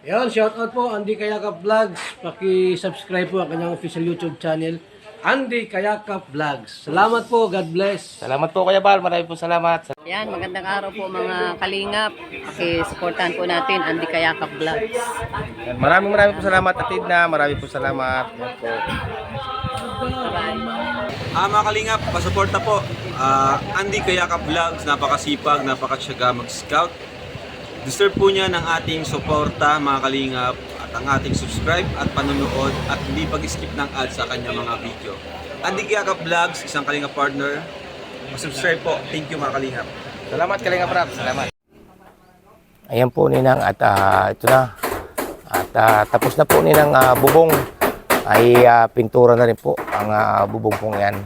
Yan, shout out po Andy Kayakap Vlogs. Paki-subscribe po ang kanyang official YouTube channel, Andy Kayakap Vlogs. Salamat po, God bless. Salamat po Kuya Bal, marami po salamat. Yan, magandang araw po mga kalingap. Pakisuportahan po natin Andy Kayakap Vlogs. Maraming maraming po salamat Atid na, maraming po salamat. Yan po. Ah, mga kalingap, pasuporta po. Ah, Andy Kayaka Vlogs, napakasipag, napakasyaga mag-scout. Deserve po niya ng ating suporta, mga kalingap, at ang ating subscribe at panonood at hindi pag-skip ng ads sa kanya mga video. Andy Kayaka Vlogs, isang kalingap partner. Subscribe po. Thank you mga kalingap. Salamat Kalinga Prab, salamat. Ayan po Ninang at ah, ito na. At ah, tapos na po Ninang ah, bubong ay ah, pintura na rin po ang ah, bubong pong yan.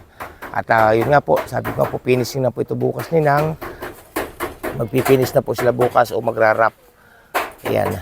At ah, yun nga po, sabi ko po finishing na po ito bukas Ninang. Magpipinis na po sila bukas o magrarap. Ayan.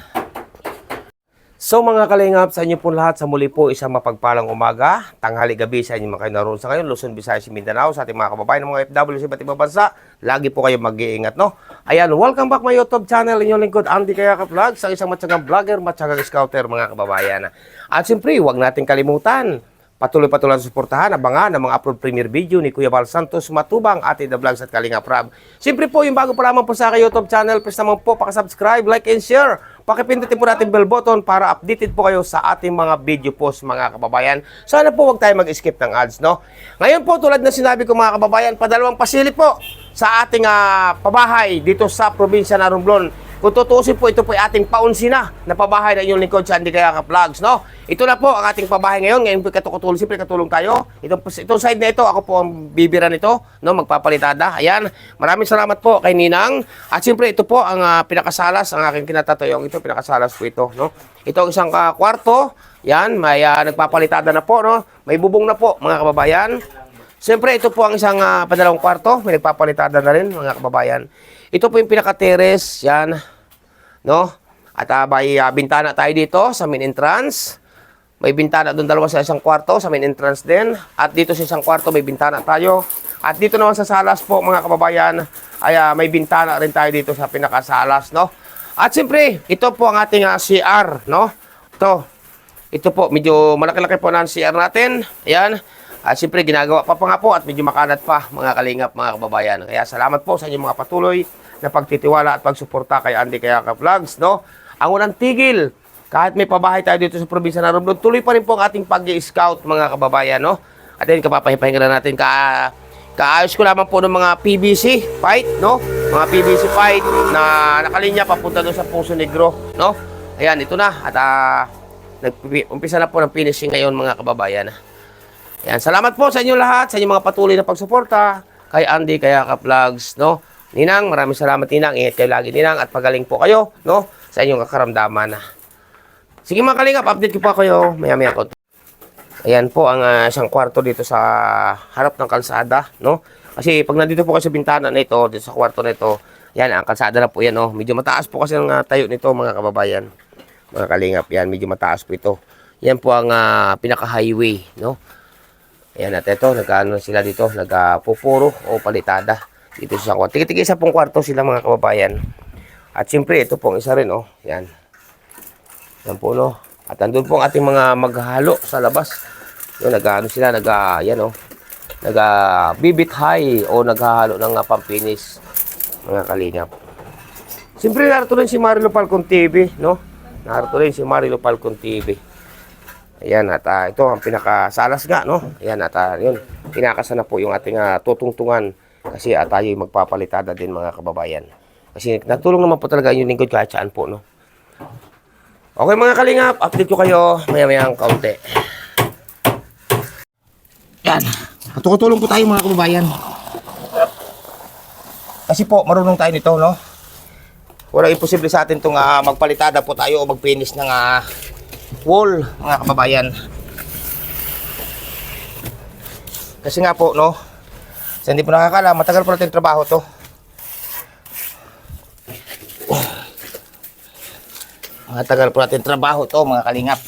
So mga kalingap, sa inyo po lahat, sa muli po isang mapagpalang umaga, tanghali gabi sa inyo mga kayo naroon sa ngayon, Luzon, Visayas, Mindanao, sa ating mga kababayan ng mga FW sa iba't ibang bansa, lagi po kayo mag-iingat, no? Ayan, welcome back my YouTube channel, inyong lingkod, Andy Kayaka Vlogs, sa isang matsagang vlogger, matsagang scouter, mga kababayan. At siyempre, huwag natin kalimutan, Patuloy-patuloy na suportahan, abangan ang mga upload premiere video ni Kuya Val Santos Matubang, Ate The Vlogs at Kalinga Prab. Siyempre po, yung bago pa lamang po sa aking YouTube channel, please naman po pakasubscribe, like, and share. Pakipindutin po natin bell button para updated po kayo sa ating mga video post mga kababayan. Sana po huwag tayo mag-skip ng ads, no? Ngayon po, tulad na sinabi ko mga kababayan, padalawang pasilip po sa ating ah, pabahay dito sa probinsya ng Romblon. Kung tutuusin po, ito po ay ating paunsina na pabahay na inyong lingkod sa Andy Kayaka Vlogs, no? Ito na po ang ating pabahay ngayon. Ngayon po katulong, siyempre katulong tayo. Itong, itong side na ito, ako po ang bibira nito, no? Magpapalitada. Ayan. Maraming salamat po kay Ninang. At siyempre, ito po ang ah, pinakasalas, ang aking kinatatoyong ito, pinakasalas po ito, no? Ito ang isang ah, kwarto. Yan, may ah, nagpapalitada na po, no? May bubong na po, mga kababayan. Siyempre, ito po ang isang ah, padalawang kwarto. May nagpapalitada na rin, mga kababayan. Ito po yung pinaka-terrace. Yan. No? At uh, may ah, bintana tayo dito sa main entrance. May bintana doon dalawa sa isang kwarto sa main entrance din. At dito sa isang kwarto may bintana tayo. At dito naman sa salas po, mga kababayan, ay ah, may bintana rin tayo dito sa pinakasalas, no? At siyempre, ito po ang ating ah, CR, no? Ito. Ito po, medyo malaki-laki po na ang CR natin. Ayan. At siyempre, ginagawa pa pa nga po at medyo makanat pa, mga kalingap, mga kababayan. Kaya salamat po sa inyong mga patuloy na pagtitiwala at pagsuporta kay Andy Kayaka Vlogs, no? Ang unang tigil, kahit may pabahay tayo dito sa probinsya ng Romblon, tuloy pa rin po ang ating pag-scout, mga kababayan, no? At then, kapapahipahinga na natin ka kaayos ko lamang po ng mga PVC fight, no? Mga PVC fight na nakalinya papunta doon sa Puso Negro, no? Ayan, ito na. At ah, nag-umpisa na po ng finishing ngayon, mga kababayan. Yan, salamat po sa inyo lahat, sa inyong mga patuloy na pagsuporta kay Andy Kayaka Vlogs, no? Ninang, maraming salamat Ninang. Ingat kayo lagi Ninang at pagaling po kayo, no? Sa inyong kakaramdaman. Sige mga kalingap, update ko po kayo maya-maya ko. Ayan po ang ah, isang kwarto dito sa harap ng kalsada, no? Kasi pag nandito po kayo sa bintana na ito, dito sa kwarto na ito, yan, ang kalsada na po yan, no? Medyo mataas po kasi ang ah, tayo nito, mga kababayan. Mga kalingap, yan, medyo mataas po ito. Yan po ang ah, pinaka-highway, no? Ayan, at ito, nagkaano sila dito, nagpupuro o palitada dito sa kwarto. Tigi-tigi isa pong kwarto sila mga kababayan. At siyempre, ito pong isa rin, oh. Yan. Yan po, no. At andun po ang ating mga maghalo sa labas. Yung nag-ano sila, nag, yan, oh. Nag, bibit high o naghahalo ng uh, pampinis. Mga kalingap. Siyempre, narito rin si Marilo Falcon TV, no? Narito rin si Marilo Falcon TV. Ayan, at ah, ito ang pinakasalas nga, no? Ayan, at ah, yun, pinakasa na po yung ating ah, tutungtungan kasi ah, tayo magpapalitada din mga kababayan. Kasi natulong naman po talaga yung lingkod kahit saan po, no? Okay mga kalingap, update ko kayo maya-maya ang kaunti. Yan, patutulong po tayo mga kababayan. Kasi po, marunong tayo nito, no? Wala imposible sa atin itong ah, magpalitada po tayo o magpinis ng ah, wall, mga kababayan. Kasi nga po, no? Sa hindi po nakakala, matagal po natin trabaho to. Matagal po natin trabaho to, mga kalingap.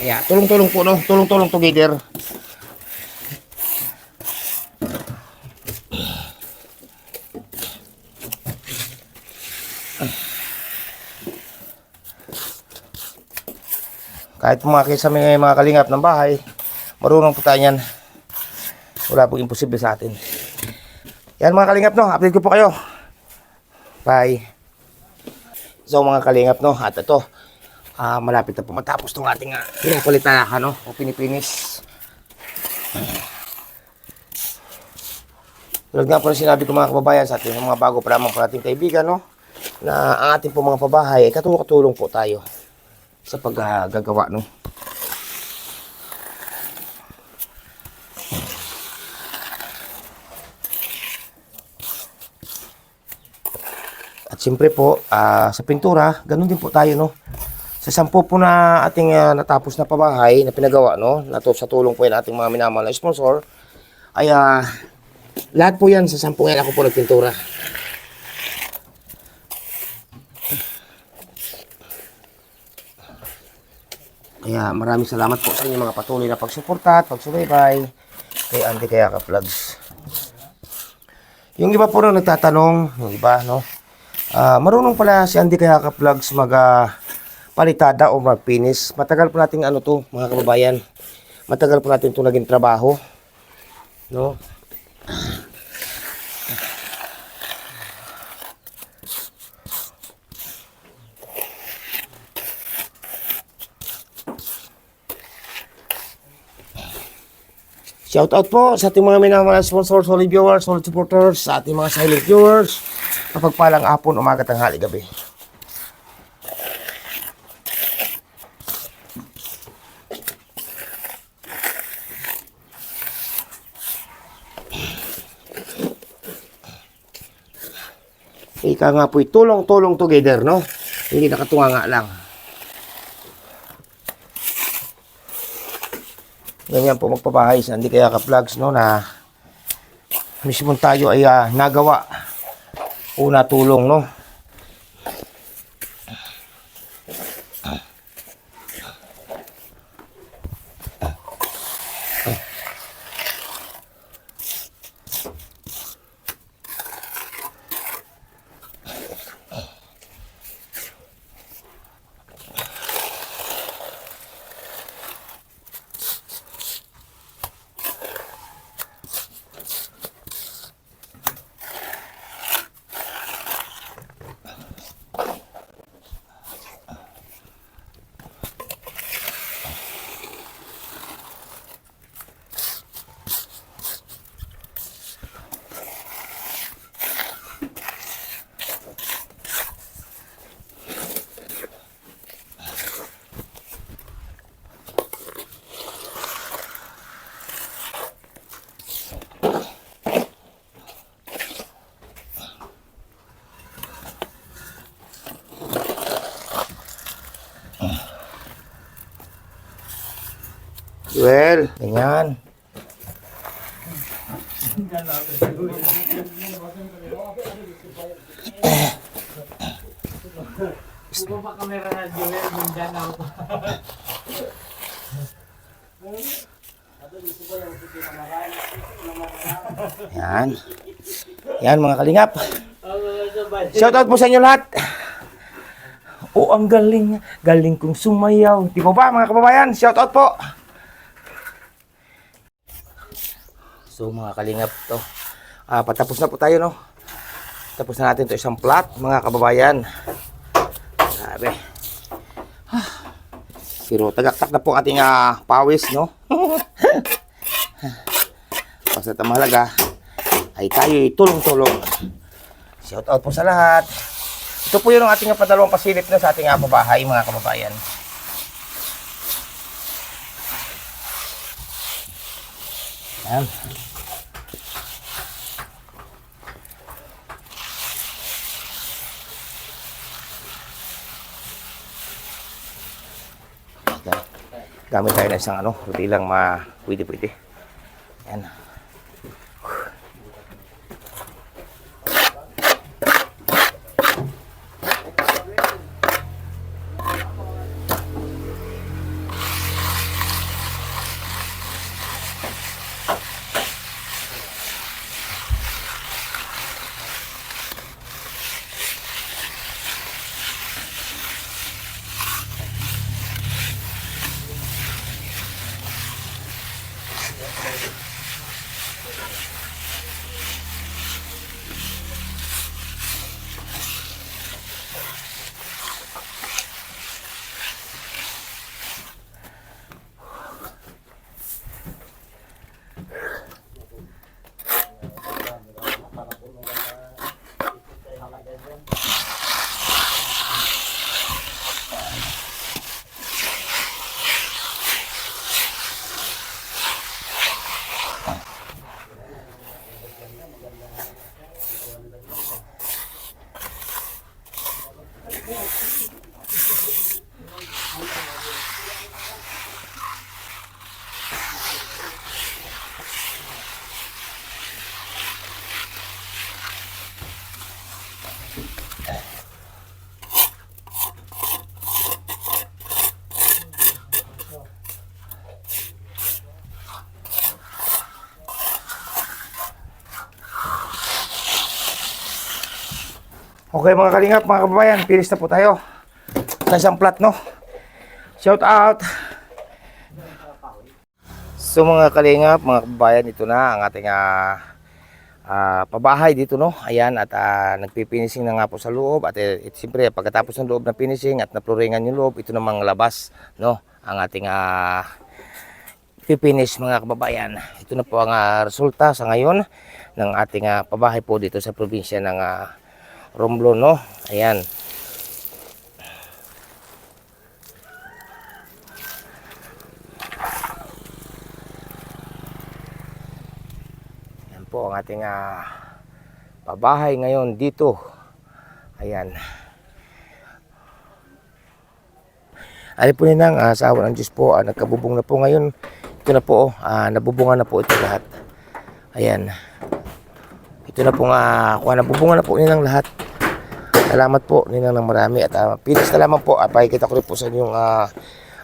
Kaya, tulong-tulong po, no? Tulong-tulong together. Kahit mga kaysa may mga kalingap ng bahay, marunong po tayo yan. Wala pong imposible sa atin. Yan mga kalingap no, update ko po kayo. Bye. So mga kalingap no, at ito, ah malapit na po matapos itong ating uh, pinapalitan no, o pinipinis. Tulad nga po na sinabi ko mga kababayan sa ating mga bago pa lamang po nating kaibigan no, na ang ating po mga pabahay ay katulong-katulong po tayo sa paggagawa no. Siyempre po, ah, sa pintura, ganun din po tayo, no? Sa sampu po na ating ah, natapos na pabahay na pinagawa, no? Nato sa tulong po yan ating mga minamahal na sponsor, ay ah, lahat po yan sa sampu yan ako po nagpintura. Kaya maraming salamat po sa inyo mga patuloy na pagsuporta at pagsubaybay kay Andy Kayaka Vlogs. Yung iba po na nagtatanong, yung iba, no? Ah, marunong pala si Andy Kayaka Vlogs mag ah, palitada o magpinis. Matagal po nating ano to, mga kababayan. Matagal po natin ito naging trabaho. No? Shout out po sa ating mga minamahal na sponsors, solid viewers, solid supporters, sa ating mga silent viewers. Kapagpalang hapon, umaga, tanghali, gabi. Ika nga po'y tulong-tulong together, no? Hindi nakatunga nga lang. Ganyan po magpapahay sa hindi kaya ka-vlogs, no? Na mismo tayo ay ah, nagawa o natulong, no? Well, ganyan. Yan. Yan mga kalingap. Shoutout po sa inyo lahat. O, ang galing. Galing kong sumayaw. Di mo ba mga kababayan? Shoutout po. So mga kalingap to. Ah, patapos na po tayo no. Tapos na natin to isang plot mga kababayan. Grabe. Ah, Pero tagaktak na po ating ah, pawis no. Basta mahalaga ay tayo tulong-tulong. Shout out po sa lahat. Ito po yun ang ating padalawang pasilip na sa ating ah, pabahay mga kababayan. Yan. Yan. Gamit tayo ng isang ano, hindi lang ma pwede pwede. Yan. Okay mga kalingap, mga kababayan, finish na po tayo. Sa isang plat, no? Shout out! So mga kalingap, mga kababayan, ito na ang ating ah, ah, pabahay dito, no? Ayan, at uh, nagpipinising na nga po sa loob. At eh, it, siyempre, pagkatapos ng loob na finishing at napluringan yung loob, ito namang labas, no? Ang ating ah, pipinish mga kababayan. Ito na po ang ah, resulta sa ngayon ng ating ah, pabahay po dito sa probinsya ng ah, Romblon, no? Ayan. Yan po ang ating ah, pabahay ngayon dito. Ayan. Ay po ninang uh, sa awan ng Diyos po, ah, nagkabubong na po ngayon. Ito na po, oh, ah, nabubungan na po ito lahat. Ayan. Ito na po nga, kuha nabubungan na po nilang lahat. Salamat po ninang ng marami at uh, pinis na lamang po at pakikita ko rin po sa inyong ah,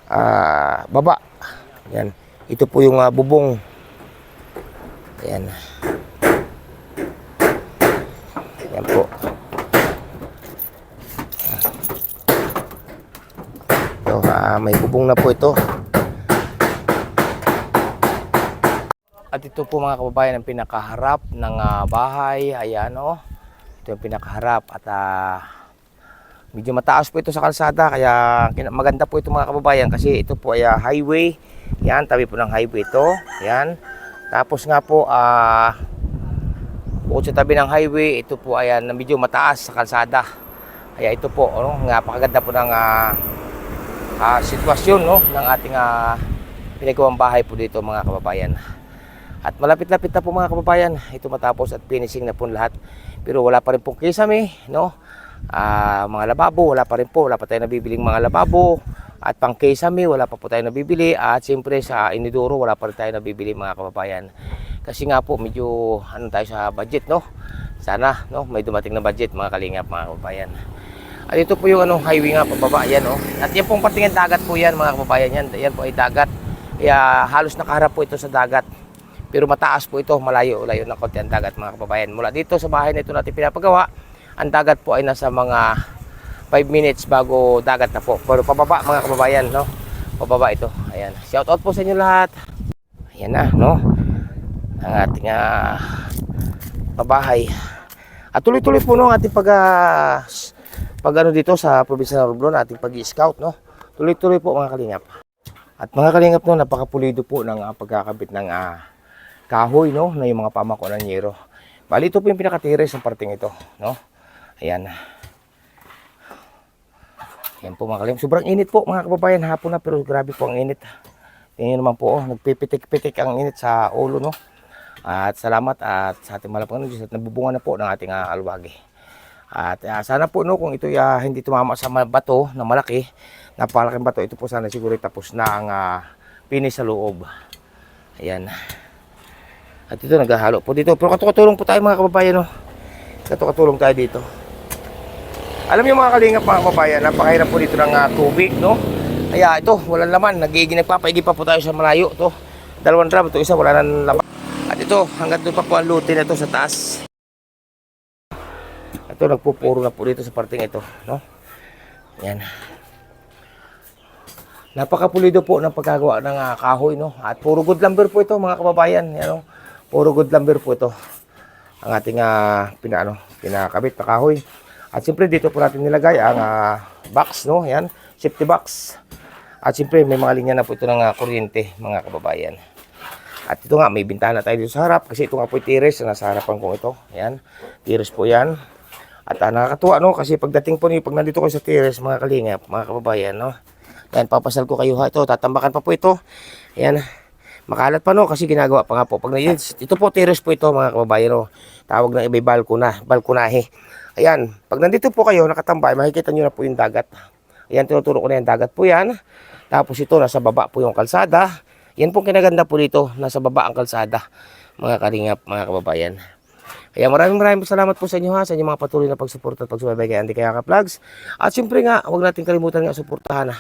ah, baba. Yan. Ito po yung ah, bubong. Ayan. Yan po. Ito, ah, may bubong na po ito. At ito po mga kababayan ang pinakaharap ng ah, bahay. Ayan o. Ito yung pinakaharap at ah, medyo mataas po ito sa kalsada kaya maganda po ito mga kababayan kasi ito po ay ah, highway. Yan, tabi po ng highway ito. Yan. Tapos nga po ah bukod sa tabi ng highway, ito po ay na medyo mataas sa kalsada. Kaya ito po, ano, napakaganda po ng ah, ah, sitwasyon no, ng ating ah, pinagawang bahay po dito mga kababayan. At malapit-lapit na po mga kababayan, ito matapos at finishing na po lahat. Pero wala pa rin pong kisame, no? Ah, mga lababo, wala pa rin po. Wala pa tayong nabibiling mga lababo. At pang kisame, wala pa po tayong nabibili. At siyempre sa inidoro, wala pa rin tayong nabibili mga kababayan. Kasi nga po, medyo ano tayo sa budget, no? Sana, no? May dumating na budget mga kalingap mga kababayan. At ito po yung anong highway nga pababa, yan, oh. At yan pong parting dagat po yan mga kababayan yan. Yan po ay dagat. Kaya halos nakaharap po ito sa dagat. Pero mataas po ito, malayo-layo ng konti ang dagat mga kababayan. Mula dito sa bahay na ito natin pinapagawa, ang dagat po ay nasa mga 5 minutes bago dagat na po. Pero pababa mga kababayan, no? Pababa ito. Ayan. Shout out po sa inyo lahat. Ayan na, no? Ang ating ah, pabahay. At tuloy-tuloy po no, ang ating pag ah, pag ano dito sa probinsya ng Romblon, ating pag-scout, no? Tuloy-tuloy po mga kalingap. At mga kalingap no, napakapulido po ng ah, pagkakabit ng ah, kahoy no na yung mga pamako ng yero. Bali ito po yung pinakatires ng parting ito, no? Ayan. Ayan po mga kalim. Sobrang init po mga kababayan hapon na pero grabe po ang init. Tingnan naman po, oh, nagpipitik-pitik ang init sa ulo, no? At salamat at sa ating malapang Diyos at nabubunga na po ng ating uh, alwagi. At ah, sana po no kung ito ah, hindi tumama sa bato na malaki, napakalaking bato, ito po sana siguro tapos na ang uh, finish sa loob. Ayan. At ito naghahalo po dito. Pero katukatulong po tayo mga kababayan. No? Katukatulong tayo dito. Alam niyo mga kalingap mga kababayan, napakahirap po dito ng ah, tubig. No? Kaya ito, walang laman. Nagiging nagpapaigi pa po tayo sa malayo. Ito, dalawang drum. Ito isa, wala nang laman. At ito, hanggang doon pa po ang luti na ito sa taas. Ito, nagpupuro na po dito sa parting ito. No? Yan. Napakapulido po ng pagkagawa ng ah, kahoy, no? At puro good lumber po ito, mga kababayan. Yan, no? Puro good lumber po ito. Ang ating ah, pina, ano, pinakabit na. At siyempre, dito po natin nilagay ang ah, box, no? Yan, safety box. At siyempre, may mga linya na po ito ng ah, kuryente, mga kababayan. At ito nga, may bintana tayo dito sa harap. Kasi ito nga po yung tiris na nasa harapan ko ito. Yan, tiris po yan. At ah, nakakatuwa, no? Kasi pagdating po niyo, pag nandito kayo sa tiris, mga kalingap, mga kababayan, no? Yan, papasal ko kayo ha. Ito, tatambakan pa po ito. Yan. Makalat pa no kasi ginagawa pa nga po. Pag ito po terrace po ito mga kababayan no. Tawag na iba'y balkona, balkonahe. Ayan, pag nandito po kayo nakatambay, makikita nyo na po yung dagat. Ayan, tinuturo ko na yung dagat po yan. Tapos ito, nasa baba po yung kalsada. Yan po kinaganda po dito, nasa baba ang kalsada. Mga kalingap, mga kababayan. Kaya maraming maraming salamat po sa inyo ha, sa inyong mga patuloy na pagsuporta at pagsubaybay kay Andy Kayaka Vlogs. At siyempre nga, huwag natin kalimutan nga suportahan ha.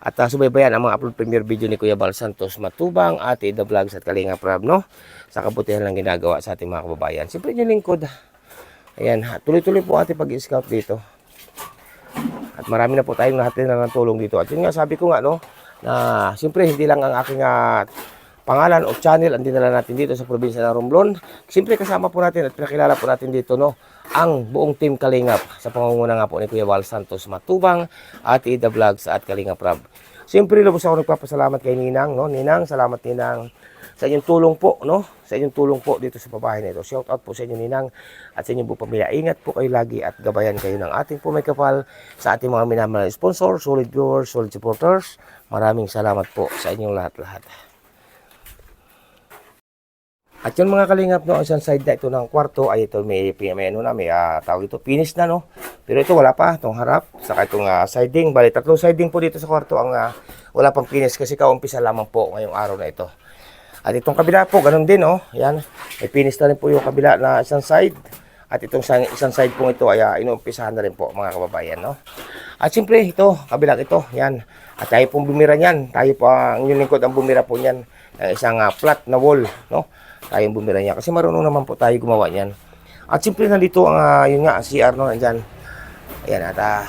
At uh, subaybayan ang mga upload premiere video ni Kuya Bal Santos Matubang, Ate Ida Vlogs at Kalinga Prab, no? Sa kabutihan lang ginagawa sa ating mga kababayan. Siyempre yung lingkod. Ayan, tuloy-tuloy po ating pag-scout dito. At marami na po tayong natin na ng tulong dito. At yun nga, sabi ko nga, no, na siyempre hindi lang ang aking ah, pangalan o channel ang dinala natin dito sa probinsya ng Romblon. Siyempre kasama po natin at pinakilala po natin dito, no, ang buong team Kalingap sa pangunguna nga po ni Kuya Val Santos Matubang at Ida Vlogs at Kalingap Rab. Siyempre, lubos ako nagpapasalamat kay Ninang, no? Ninang, salamat Ninang sa inyong tulong po, no? Sa inyong tulong po dito sa babae nito. Shout out po sa inyo Ninang at sa inyong po pamilya. Ingat po kayo lagi at gabayan kayo ng ating po may sa ating mga minamahal na sponsor, solid viewers, solid supporters. Maraming salamat po sa inyong lahat-lahat. At yun mga kalingap, no, ang isang side na ito ng kwarto ay ito may, may ano na, may uh, tawag ito, finish na, no. Pero ito wala pa, itong harap, saka itong ah, siding. Bali, tatlong siding po dito sa kwarto ang ah, wala pang finish kasi kaumpisa lamang po ngayong araw na ito. At itong kabila po, ganun din, oh. Yan, may finish na rin po yung kabila na isang side. At itong sa- isang side po ito ay uh, inuumpisahan na rin po mga kababayan, no. At siyempre, ito, kabila ito, yan. At tayo pong bumira niyan. Tayo po, ang inyong lingkod ang bumira po niyan. Ng isang ah, flat na wall, no tayong bumira niya. Kasi marunong naman po tayo gumawa niyan. At siyempre nandito ang, uh, yun nga, CR no, nandyan. Ayan, at uh,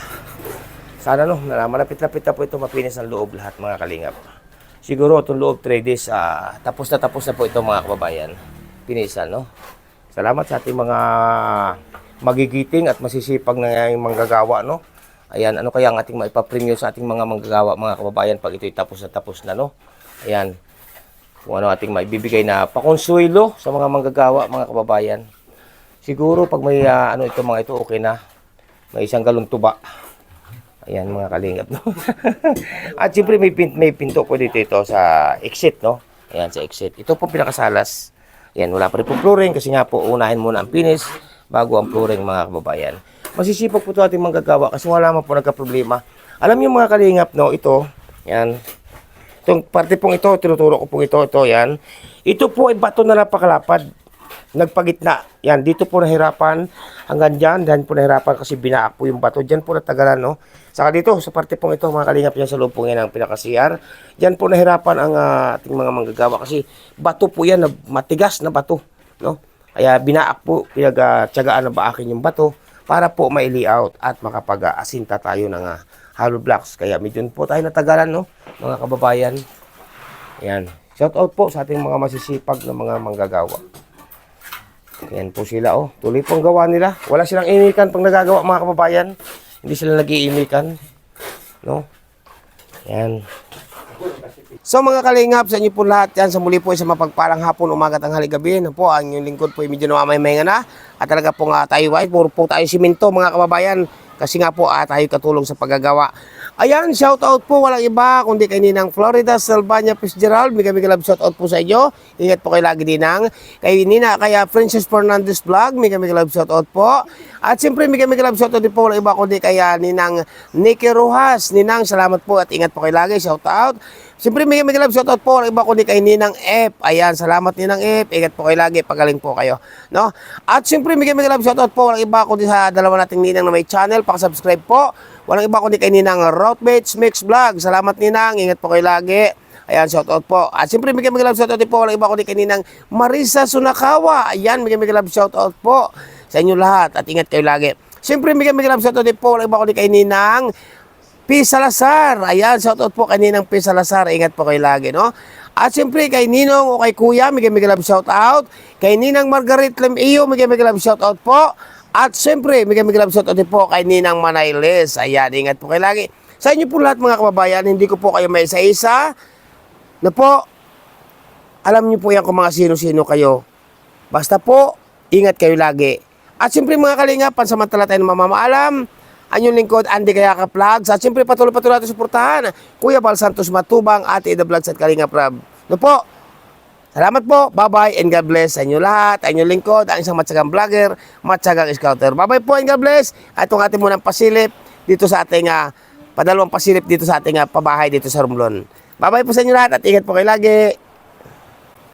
sana no, malapit-lapit na po ito mapinis ang loob lahat mga kalingap. Siguro itong loob 3 days, ah, tapos na tapos na po ito mga kababayan. Pinisan, no? Salamat sa ating mga magigiting at masisipag na manggagawa, no? Ayan, ano kaya ang ating maipapremyo sa ating mga manggagawa, mga kababayan, pag ito'y tapos na tapos na, no? Ayan, kung ano ating maibibigay na pakonsuelo sa mga manggagawa, mga kababayan. Siguro pag may ah, ano ito mga ito, okay na. May isang galong tuba. Ayan mga kalingap, no? At siyempre may, pin, may pinto po dito ito sa exit, no? Ayan sa exit. Ito po pinakasalas. Ayan, wala pa rin po flooring kasi nga po unahin muna ang finish bago ang flooring mga kababayan. Masisipag po ito ating manggagawa kasi wala man po nagka-problema. Alam niyo mga kalingap, no? Ito, yan, Itong parte pong ito, tinuturo ko pong ito, ito, yan. Ito po ay bato na napakalapad. Nagpagitna. Yan, dito po nahirapan hanggang dyan. Dyan po nahirapan kasi binaak po yung bato. Dyan po natagalan, no? Saka dito, sa parte pong ito, mga kalingap yan sa loob po yan ang pinaka-CR. Dyan po nahirapan ang ah, ating mga manggagawa kasi bato po yan, matigas na bato, no? Kaya binaak po, pinag-tsagaan na baakin yung bato para po ma-layout at makapag-asinta tayo ng ah, hollow blocks. Kaya medyo po tayo natagalan, no? Mga kababayan. Yan. Shout out po sa ating mga masisipag na mga manggagawa. Yan po sila, oh. Tuloy pong gawa nila. Wala silang imikan pag nagagawa, mga kababayan. Hindi sila nag-iimikan. No? Yan. So mga kalingap, sa inyo po lahat yan, sa muli po sa mapagpalang hapon, umaga, tanghali, gabi, na po, ang inyong lingkod po ay medyo namamahinga na. At talaga po nga tayo ay, puro po tayo siminto mga kababayan. Kasi nga po ah, tayo katulong sa paggagawa. Ayan, shout out po, walang iba, kundi kay Ninang Florida, Salvania Fitzgerald. Mega mega love shout out po sa inyo. Ingat po kayo lagi Ninang. Kay Nina, kaya Princess Fernandez Vlog, mega mega love shout out po. At siyempre, mega mega love shout out din po, walang iba, kundi kaya Ninang Nikki Rojas. Ninang, salamat po at ingat po kayo lagi. Shout out. Siyempre, mega mega love shout out po, iba, kundi kay Ninang F. Ayan, salamat Ninang F. Ingat po kayo lagi, pagaling po kayo. No? At siyempre, mega mega love shout out po, walang iba, kundi sa dalawa nating Ninang na may channel. Pakasubscribe po. Walang iba kundi kay Ninang Routmates Mix Vlog. Salamat Ninang, ingat po kayo lagi. Ayan, shout out po. At siyempre, bigyan mga love shout out din po. Walang iba kundi kay Ninang Marisa Sunakawa. Ayan, bigyan mga love shout out po sa inyo lahat. At ingat kayo lagi. Siyempre, bigyan mga love shout out din po. Walang iba kundi kay Ninang P. Salazar. Ayan, shoutout po kaninang P. Salazar. Ingat po kayo lagi, no? At siyempre kay Ninong o kay Kuya, may may love shoutout. Kay Ninang Margaret Lem Iyo, may may love shoutout po. At siyempre, may may love shoutout din po kay Ninang Manailes. Ayan, ingat po kayo lagi. Sa inyo po lahat mga kababayan, hindi ko po kayo may isa-isa na po, alam niyo po yan kung mga sino-sino kayo. Basta po, ingat kayo lagi. At siyempre mga kalinga, pansamantala tayo mamamaalam. Anyong lingkod, Andy Kayaka Vlogs. At siyempre patuloy-patuloy natin suportahan. Kuya Bal Santos Matubang, Ate Ida Vlogs at Kalinga Prab. No po, salamat po. Bye-bye and God bless sa inyo lahat. Ang inyong lingkod, ang isang matsagang vlogger, matsagang scouter. Bye-bye po and God bless. At itong ating munang pasilip dito sa ating ah, padalawang pasilip dito sa ating ah, pabahay dito sa Romblon. Bye-bye po sa inyo lahat at ingat po kayo lagi.